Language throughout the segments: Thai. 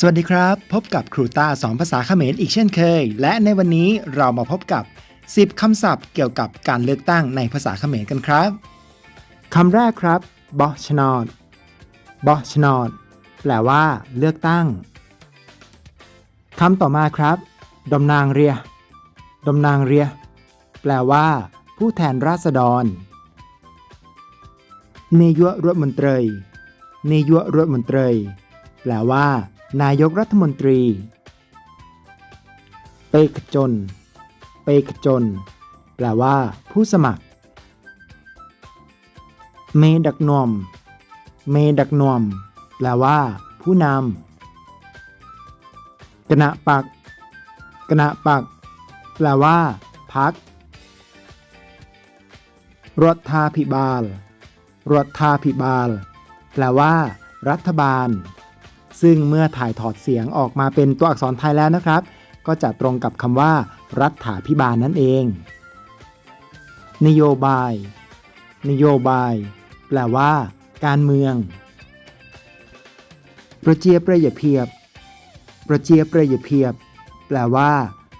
สวัสดีครับ พบกับครูต้าสอนภาษาเขมรอีกเช่นเคย และในวันนี้เรามาพบกับ 10 คำศัพท์เกี่ยวกับการเลือกตั้งในภาษาเขมรกันครับคำแรกครับบอชนอดบอชนอดแปลว่า เลือกตั้งคำต่อมาครับดมนางเรียดมนางเรียแปลว่า ผู้แทนราษฎรเนยวรัฐมนตรีเนยวรัฐมนตรีแปลว่า นายกรัฐมนตรี เปกจน เปกจน แปลว่า ผู้สมัคร เมดักนวมเมดักนวมแปลว่า ผู้นำกณะปักกณะปัก แปลว่า พัก รัฐาภิบาล รัฐาภิบาล แปลว่า รัฐบาล ซึ่งเมื่อถ่ายถอดเสียงออกมาเป็นตัวอักษรไทยแล้วนะครับ ก็จะตรงกับคำว่า รัฐาภิบาลนั่นเอง นโยบาย นโยบาย แปลว่า การเมือง ประเจียประยเพียบ ประเจียประยเพียบ แปลว่า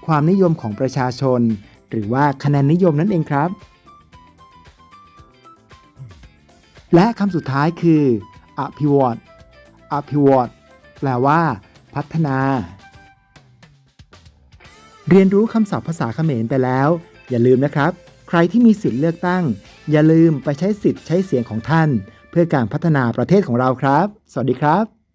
ความนิยมของประชาชน หรือว่าคะแนนนิยมนั่นเองครับ และคำสุดท้ายคืออภิวตอภิวต แปลว่า พัฒนา เรียนรู้คำศัพท์ภาษาเขมรไปแล้ว อย่าลืมนะครับ ใครที่มีสิทธิ์เลือกตั้ง อย่าลืมไปใช้สิทธิ์ใช้เสียงของท่าน เพื่อการพัฒนาประเทศของเราครับ สวัสดีครับ